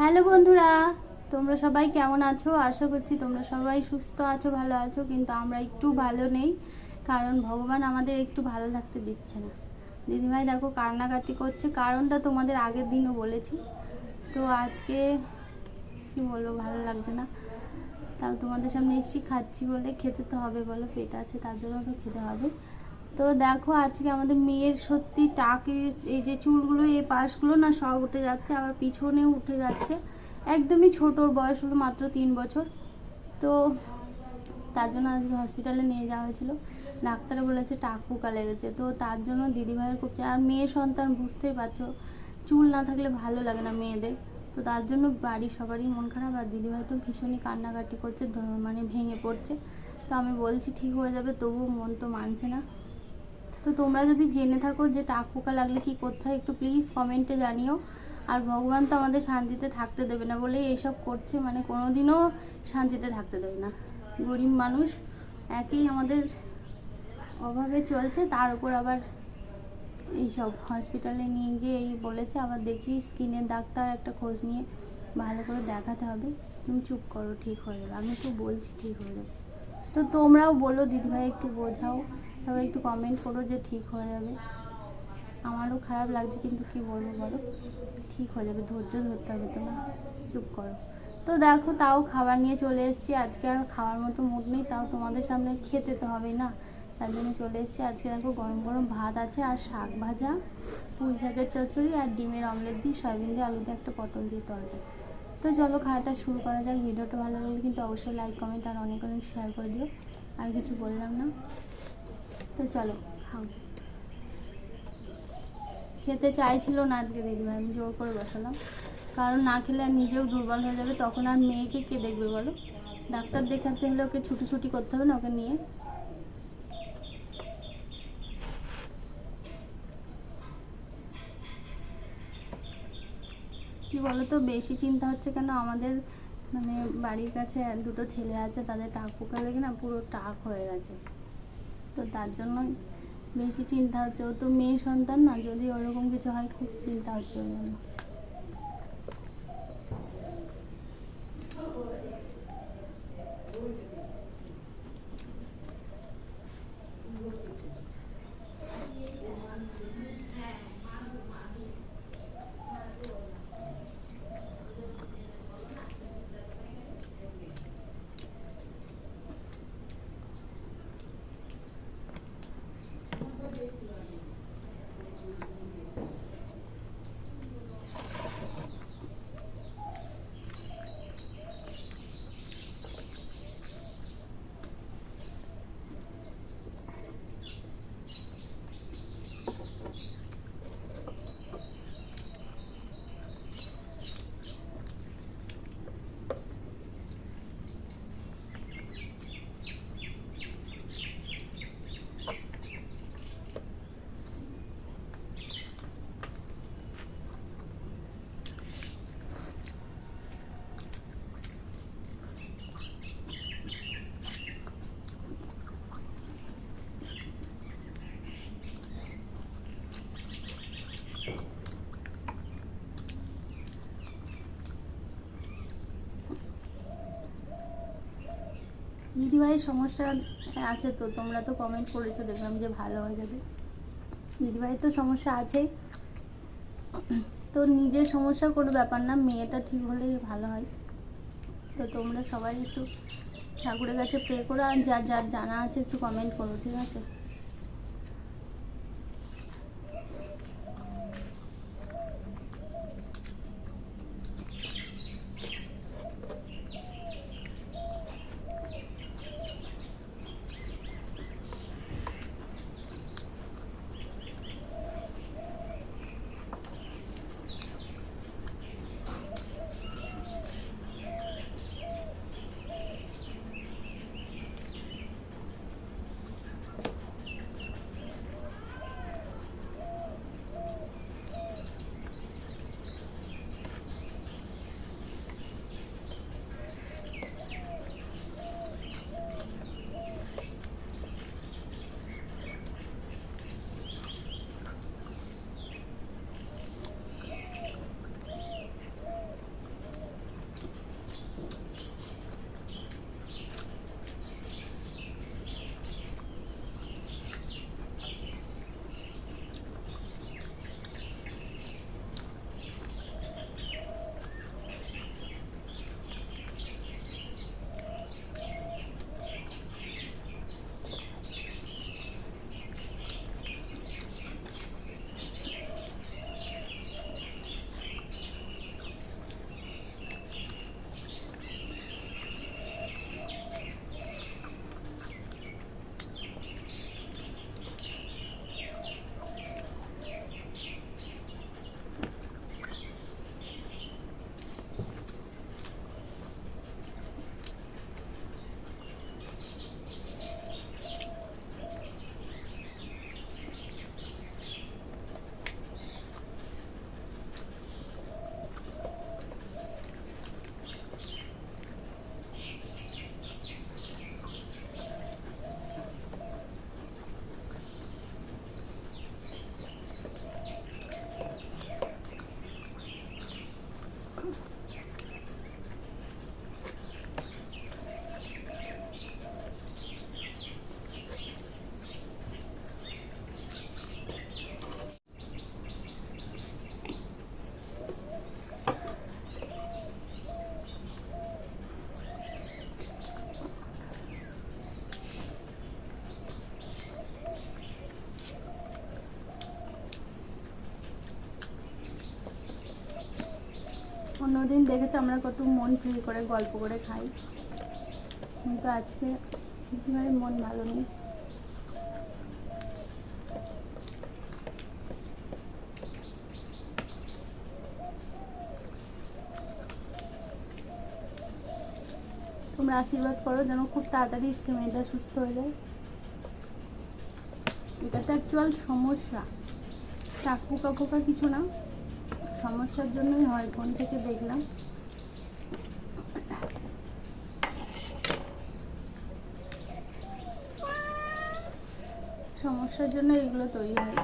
Hello বন্ধুরা, তোমরা সবাই কেমন আছো? আশা করছি তোমরা সবাই সুস্থ আছো, ভালো আছো, কিন্তু আমরা একটু ভালো নেই, কারণ ভগবান আমাদের একটু ভালো থাকতে দিচ্ছে না। দিদিভাই দেখো কান্নাকাটি করছে, কারণটা তোমাদের আগের দিনও বলেছি। তো আজকে, কি বলব, ভালো লাগছে না। তাও তোমাদের সামনে এসেছি, খাচ্ছি বলে, খেতে তো হবে বলো, পেট আছে, তার জন্য তো খেতে হবে। তো দেখো আজকে আমাদের মেয়ের সত্যি টাকে, এই যে চুলগুলো, এই পাশগুলো না সব উঠে যাচ্ছে, আবার পিছনেও উঠে যাচ্ছে। একদমই ছোট, ওর বয়স হলো মাত্র তিন বছর। তো তার জন্য আজকে হসপিটালে নিয়ে যাওয়া হয়েছিল। ডাক্তারে বলেছে টাক পোকা লেগেছে। তো তার জন্য দিদিভাইয়ের খুব আর মেয়ে সন্তান বুঝতেই পারছ, চুল না থাকলে ভালো লাগে না মেয়েদের। তো তার জন্য বাড়ির সবারই মন খারাপ, আর দিদিভাই তো ভীষণই কান্নাকাটি করছে মানে ভেঙে পড়ছে। তো আমি বলছি ঠিক হয়ে যাবে, তবুও মন তো মানছে না। তো তোমরা যদি জেনে থাকো যে টাক পোকা লাগলে কি করতে হয়, একটু প্লিজ কমেন্টে জানিও। আর ভগবান তো আমাদের শান্তিতে থাকতে দেবে না বলেই এইসব করছে মানে কোনোদিনও শান্তিতে থাকতে দেবে না। গরিব মানুষ, একই আমাদের অভাবে চলছে, তার উপর আবার এইসব হসপিটালে নিয়ে গিয়ে এই বলেছে, আবার দেখি স্কিনের ডাক্তার একটা খোঁজ নিয়ে ভালো করে দেখাতে হবে। তুমি চুপ করো, ঠিক হয়ে যাবে। আমি তো বলছি ঠিক হয়ে যাবে। তো তোমরাও বলো, দিদিভাই, একটু বোঝাও। সবাই একটু কমেন্ট করো যে ঠিক হয়ে যাবে। আমারও খারাপ লাগছে, কিন্তু কি বলব বলো? ঠিক হয়ে যাবে, ধৈর্য ধরতে হবে তোমার। চুপ করো। তো দেখো, তাও খাবার নিয়ে চলে এসেছি। আজকে আর খাওয়ার মতো মুড নেই, তাও তোমাদের সামনে খেতে তো হবে না। তার জন্য চলে এসেছি। আজকে দেখো গরম গরম ভাত আছে আর শাক ভাজা, পুঁই শাকের চচ্চড়ি আর ডিমের অমলেট দিয়ে সয়াবিন দিয়ে আলু দিয়ে একটা পটল দিয়ে তরকারি। তো চলো খাওয়াটা শুরু করা যাক। ভিডিওটা ভালো লাগলে কিন্তু অবশ্যই লাইক কমেন্ট আর অনেক অনেক শেয়ার করে দিও। আর কিছু বললাম না। তো চলো, খাও। খেতে চাইছিল না আজকে, দেখবে আমি জোর করে বসালাম। কারণ না খেলে আর নিজেও দুর্বল হয়ে যাবে, তখন আর মেয়েকে কে দেখবে বলো? ডাক্তার দেখাতে হলে ওকে ছুটি করতে হবে না ওকে নিয়ে। কি বলতো, বেশি চিন্তা হচ্ছে কেন? আমাদের মানে বাড়ির কাছে দুটো ছেলে আছে, তাদের টাক পোকা লেগে না পুরো টাক হয়ে গেছে। তো তার জন্য বেশি চিন্তা হচ্ছে। ও তো মেয়ে সন্তান না, যদি ওরকম কিছু হয়, খুব চিন্তা হচ্ছে ওই জন্য। দিদিভাইয়ের সমস্যা আছে তো, তোমরা তো কমেন্ট করেছ, দেখলাম যে ভালো হয়ে যাবে। দিদিভাইয়ের তো সমস্যা আছে। তো নিজের সমস্যা কোনো ব্যাপার না, মেয়েটা ঠিক হলেই ভালো হয়। তো তোমরা সবাই একটু ঠাকুরের কাছে প্রে করো, আর যার যার জানা আছে একটু কমেন্ট করো, ঠিক আছে? অন্যদিন দেখেছ আমরা কত মন ফ্রি করে গল্প করে খাই। কিন্তু আজকে দিদিভাই মন ভালো নেই। তোমরা আশীর্বাদ করো যেন খুব তাড়াতাড়ি সে মেয়েটা সুস্থ হয়ে যায়। এটা তো অ্যাকচুয়াল সমস্যা। টাক পোকা পোকা কিছু না। সমস্যার জন্যই হয় ফোন থেকে দেখলাম। সমস্যার জন্য এগুলো তৈরি হয়।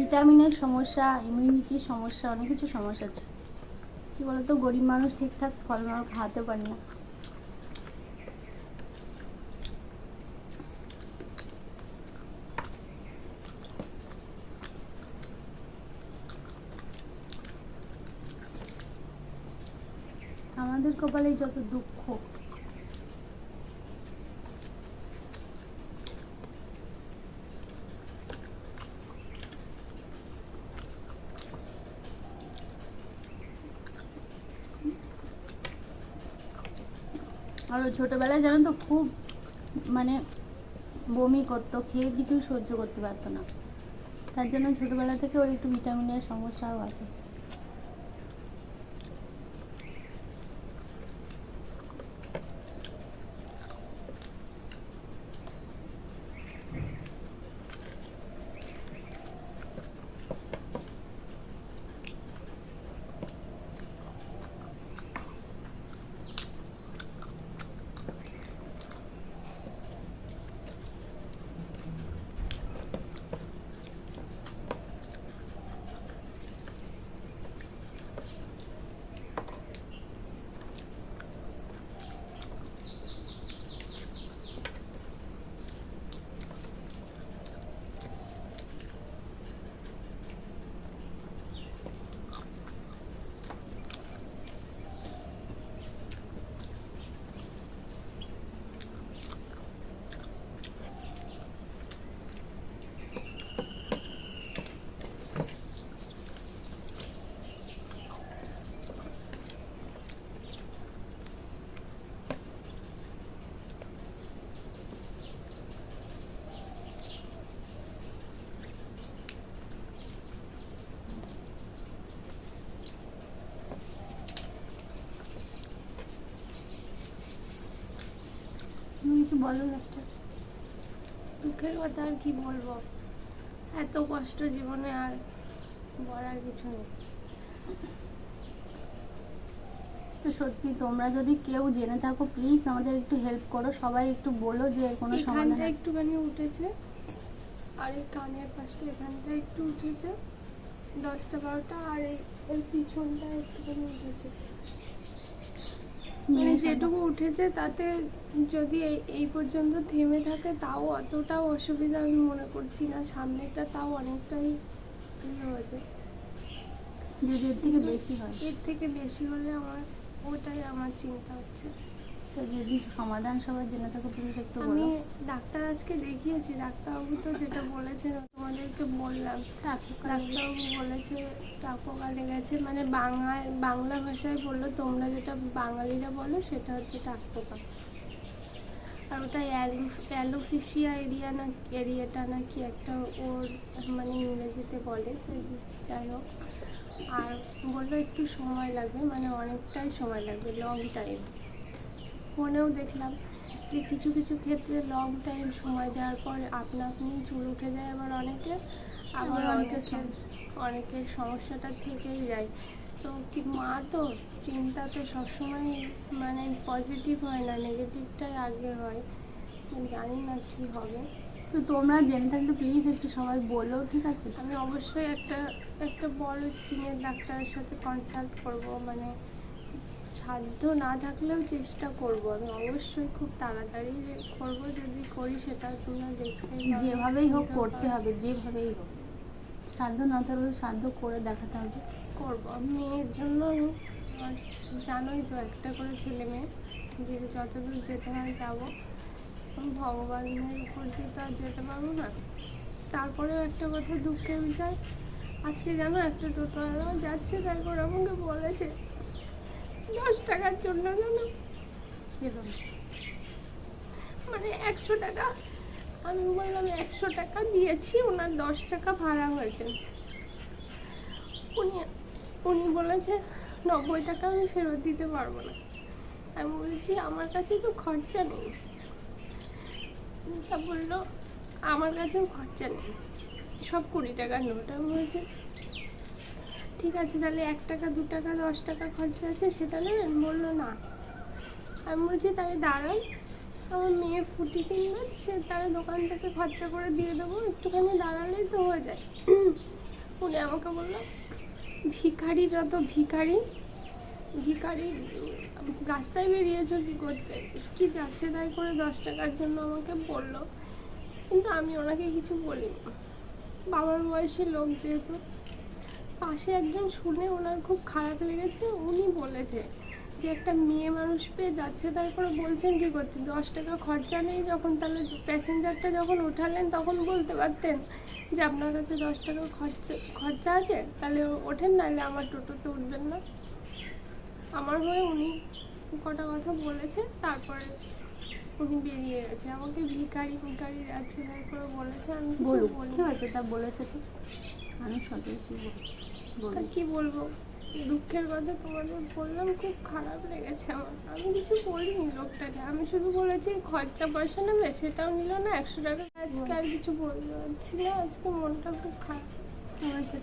ভিটামিনের সমস্যা ইমিউনিটির সমস্যা, অনেক কিছু সমস্যা আছে। কী বলতো, গরিব মানুষ ঠিকঠাক ফল ফলমূল খাওয়াতে পারি না। আমাদের কপালে যত দুঃখ আর ছোটোবেলায় জানো তো খুব মানে বমি করতো, খেয়ে কিছু সহ্য করতে পারতো না। তার জন্য ছোটোবেলা থেকে ওর একটু ভিটামিনের সমস্যাও আছে তুমি কিছু বলো লাস্টে দুঃখের কথা আর কি বলব? এত কষ্ট জীবনে আর বলার কিছু নেই। তো সত্যি তোমরা যদি কেউ জেনে থাকো প্লিজ আমাদের একটু হেল্প করো। সবাই একটু বলো যে কোনো সমাধান। একটুখানি উঠেছে। আর এই কানের পাশটা এখানটা একটু উঠেছে। দশটা বারোটা আর এই এই পিছনটা একটুখানি উঠেছে। মানে যেটুকু উঠেছে তাতে যদি এই এই পর্যন্ত থেমে থাকে তাও অতটাও অসুবিধা আমি মনে করছি না। সামনেটা তাও অনেকটাই ইয়ে হয়েছে। যদি এর থেকে বেশি হয়। এর থেকে বেশি হলে আমার ওটাই আমার চিন্তা হচ্ছে। তো যদি সমাধান সবাই জেনে থাকো প্লিজ একটু আমি ডাক্তার আজকে দেখিয়েছি ডাক্তারবাবু তো যেটা বলেছেন তোমাদেরকে বললাম। ডাক্তারবাবু। বলেছে টাকোকা লেগেছে মানে বাংলায় বাংলা ভাষায় বলল তোমরা যেটা বাঙালিরা বলো সেটা হচ্ছে টাকপোকা আর ওটা অ্যালোফিসিয়া এরিয়া না এরিয়াটা নাকি একটা ওর মানে ইংরেজিতে বলে যাই হোক। আর বলল একটু সময় লাগবে মানে অনেকটাই সময় লাগবে লং টাইম ফোনেও দেখলাম যে কিছু কিছু ক্ষেত্রে লং টাইম সময় দেওয়ার পর আপনা আপনি চুল উঠে যায় আবার অনেকে আবার অনেকের অনেকের সমস্যাটা থেকেই যায়। তো কি মা তো চিন্তা তো সবসময় মানে পজিটিভ হয় না নেগেটিভটাই আগে হয়। জানি না কি হবে। তো তোমরা জেনে থাকলে প্লিজ একটু সবাই বলো ঠিক আছে? আমি অবশ্যই একটা একটা বড় স্কিনের ডাক্তারের সাথে কনসাল্ট করব মানে সাধ্য না থাকলেও চেষ্টা করব। আমি অবশ্যই খুব তাড়াতাড়ি করব যদি করি সেটা তোমরা দেখতে যেভাবেই হোক করতে হবে যেভাবেই হোক। সাধ্য না থাকলেও সাধ্য করে দেখাতে হবে। করব। মেয়ের জন্য জানোই তো একটা করে ছেলে মেয়ে যে যতদূর যেতে হয় যাব। ভগবানের উপর দিয়ে তো আর যেতে পারব না। তারপরেও একটা কথা দুঃখের বিষয় আজকে জানো একটা টোটোওয়ালা যাচ্ছে তাই করে আমাকে বলেছে। দশ টাকার জন্য জানো মানে একশো টাকা আমি বললাম একশো টাকা দিয়েছি ওনার দশ টাকা ভাড়া হয়েছে। উনি উনি বলেছে নব্বই টাকা আমি ফেরত দিতে পারব না। আমি বলছি আমার কাছে তো খরচা নেই। তা বলল আমার কাছেও খরচা নেই। সব কুড়ি টাকার নোট আমি বলছি ঠিক আছে, তাহলে এক টাকা, দু টাকা, দশ টাকা খরচা আছে, সেটা নেবেন বলল, না। আমি বলছি, তাহলে দাঁড়ান, আমার মেয়ে ফুটি কিনবে সে তাহলে দোকান থেকে খরচা করে দিয়ে দেবো, একটুখানি দাঁড়ালেই তো হয়ে যায়। উনি আমাকে বলল, ভিখারি যত ভিখারি ভিখারি, রাস্তায় বেরিয়েছো কি করতে? কি যাচ্ছে তাই করে দশ টাকার জন্য আমাকে বলল, কিন্তু আমি ওনাকে কিছু বলিনি। বাবার বয়সী লোক যেহেতু পাশে একজন শুনে ওনার খুব খারাপ লেগেছে। উনি বলেছে যে একটা মেয়ে মানুষ পেয়ে যাচ্ছে তাই করে বলছেন কি করতে? দশ টাকা খরচা নেই যখন তাহলে প্যাসেঞ্জারটা যখন ওঠালেন তখন বলতে পারতেন যে আপনার কাছে দশ টাকা খরচা খরচা আছে তাহলে ওঠেন নাহলে আমার টোটোতে উঠবেন না। আমার হয়ে উনি কটা কথা বলেছে তারপরে উনি বেরিয়ে গেছে। আমাকে ভিখারি ভিখারি যাচ্ছে তাই করে বলেছে আমি বলুক। কি হয়েছে? তা বলেছে তো। আমি কি বলব তা কি বলব? দুঃখের কথা তোমাদের বললাম খুব খারাপ লেগেছে আমার। আমি কিছু বলিনি লোকটাকে। আমি শুধু বলেছি খরচা পয়সা নেবে সেটাও নিল না একশো টাকা। আজকে আর কিছু বলতে পারছি না আজকে মনটা খুব খারাপ। ঠিক আছে